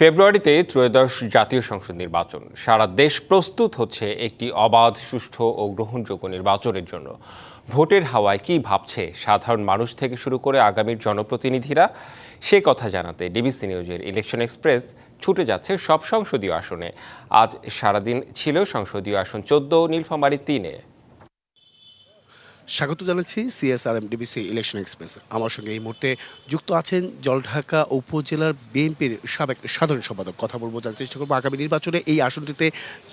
ফেব্রুয়ারিতে ত্রয়োদশ জাতীয় সংসদ নির্বাচন। সারা দেশ প্রস্তুত হচ্ছে একটি অবাধ, সুষ্ঠু ও গ্রহণযোগ্য নির্বাচনের জন্য। ভোটের হাওয়ায় কি ভাবছে সাধারণ মানুষ থেকে শুরু করে আগামীর জনপ্রতিনিধিরা? সে কথা জানাতে ডিবিসি নিউজের ইলেকশন এক্সপ্রেস ছুটে যাচ্ছে সব সংসদীয় আসনে। আজ সারাদিন ছিল সংসদীয় আসন চোদ্দ, নীলফামারী তিনে। স্বাগত জানাচ্ছি সিএসআরএম ডিবিসি ইলেকশন এক্সপ্রেস আমার সঙ্গে এই মুহূর্তে যুক্ত আছেন জলঢাকা উপজেলার বিএনপির সাবেক সাধারণ সম্পাদক। কথা বলব জানার চেষ্টা করব আগামী নির্বাচনে এই আসনটিতে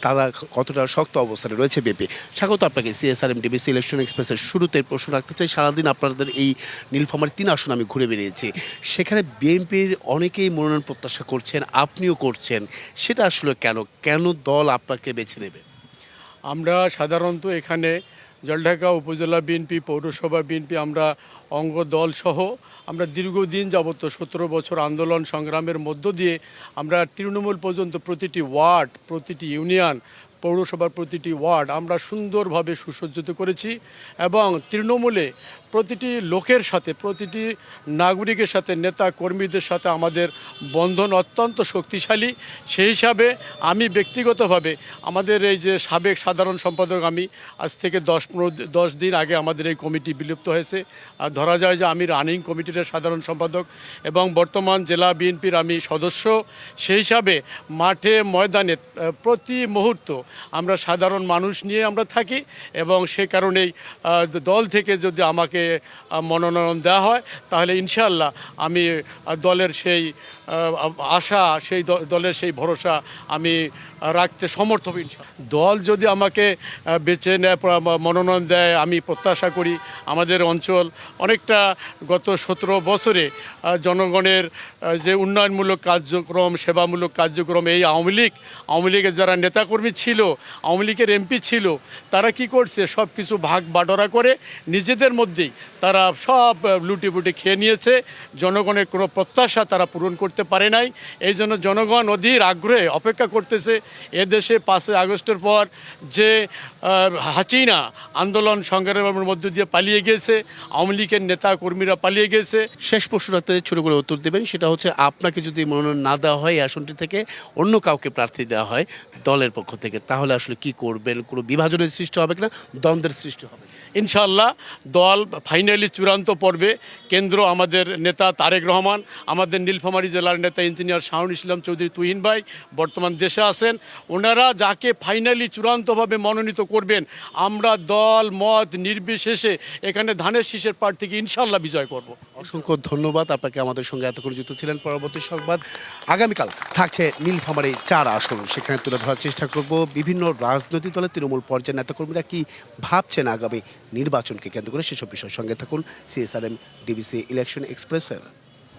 তারা কতটা শক্ত অবস্থানে রয়েছে বিএনপি। স্বাগত আপনাকে সিএসআরএম ডিবিসি ইলেকশন এক্সপ্রেসের শুরুতে প্রশ্ন রাখতে চাই। সারাদিন আপনাদের এই নীলফামারী তিন আসন আমি ঘুরে বেরিয়েছি সেখানে বিএনপির অনেকেই মনোনয়ন প্রত্যাশা করছেন, আপনিও করছেন। সেটা আসলে কেন? কেন দল আপনাকে বেছে নেবে? আমরা সাধারণত এখানে জলঢাকা উপজেলা বিএনপি, পৌরসভা বিএনপি, আমরা অঙ্গ দল সহ আমরা দীর্ঘদিন যাবত সতেরো বছর আন্দোলন সংগ্রামের মধ্য দিয়ে আমরা তৃণমূল পর্যন্ত প্রতিটি ওয়ার্ড, প্রতিটি ইউনিয়ন পৌরসভার প্রতিটি ওয়ার্ড আমরা সুন্দরভাবে সুসজ্জিত করেছি এবং তৃণমূলে প্রতিটি লোকের সাথে, প্রতিটি নাগরিকের সাথে, নেতা কর্মীদের সাথে আমাদের বন্ধন অত্যন্ত শক্তিশালী। সেই হিসাবে আমি ব্যক্তিগতভাবে আমাদের এই যে সাবেক সাধারণ সম্পাদক আমি, আজ থেকে দশ পনেরো, দশ দিন আগে আমাদের এই কমিটি বিলুপ্ত হয়েছে। আর ধরা যায় যে আমি রানিং কমিটির সাধারণ সম্পাদক এবং বর্তমান জেলা বিএনপির আমি সদস্য। সেই হিসাবে মাঠে ময়দানে প্রতি মুহূর্ত আমরা সাধারণ মানুষ নিয়ে আমরা থাকি এবং সে কারণেই দল থেকে যদি আমাকে মনোনয়ন দেওয়া হয়, তাহলে ইনশাল্লাহ আমি দলের সেই আশা, সেই দলের সেই ভরসা আমি রাখতে সমর্থ হব দল যদি আমাকে বেছে নেয় মনোনয়ন দেয়, আমি প্রত্যাশা করি আমাদের অঞ্চল অনেকটা গত সতেরো বছরে জনগণের যে উন্নয়নমূলক কার্যক্রম, সেবামূলক কার্যক্রম, এই আওয়ামী লীগ, আওয়ামী লীগের যারা নেতাকর্মী ছিল আওয়ামী লীগের এমপি ছিল, তারা কি করছে? সব কিছু ভাগ বাটোয়ারা করে নিজেদের মধ্যেই তারা সব লুটিপুটি খেয়ে নিয়েছে। জনগণের কোনো প্রত্যাশা তারা পূরণ করতে পারে নাই। এই জন্য জনগণ অধীর আগ্রহে অপেক্ষা করতেছে। এদেশে পাঁচই আগস্টের পর যে হাচিনা আন্দোলন সংগ্রামের মধ্য দিয়ে পালিয়ে গিয়েছে আওয়ামী লীগের নেতা কর্মীরা পালিয়ে গেছে। শেষ প্রশ্নটাতে ছোট করে উত্তর দেবেন, সেটা হচ্ছে আপনাকে যদি মনোনয়ন না দেওয়া হয় এই আসনটি থেকে অন্য কাউকে প্রার্থী দেওয়া হয় দলের পক্ষ থেকে তাহলে আসলে কি করবেন? কোনো বিভাজনের সৃষ্টি হবে কিনা? দ্বন্দ্বের সৃষ্টি হবে। ইনশাল্লাহ দল ফাইনালি চূড়ান্ত পর্বে কেন্দ্র আমাদের নেতা তারেক রহমান, আমাদের নীলফামারী জেলার নেতা ইঞ্জিনিয়ার শাহুল ইসলাম চৌধুরী তুহিন ভাই বর্তমান দেশে আছেন। ওনারা যাকে ফাইনালি চূড়ান্তভাবে মনোনীত করবেন, আমরা দল, মত, নির্বিশেষে এখানে ধানের শীষের প্রার্থীকে ইনশাল্লাহ বিজয় করব। অসংখ্য ধন্যবাদ। আপনাকে আমাদের সঙ্গে এতক্ষণ যুক্ত ছিলেন। পরবর্তী সংবাদ আগামীকাল থাকছে নীলফামারী চার আসন। সেখানে তুলে ধরার চেষ্টা করব বিভিন্ন রাজনৈতিক দলের তৃণমূল পর্যায়ের নেতাকর্মীরা কি ভাবছেন আগামী নির্বাচনকে কেন্দ্র করে? সেসব বিষয়ের সঙ্গে থাকুন। সিএসআরএম ডিবিসি ইলেকশন এক্সপ্রেসের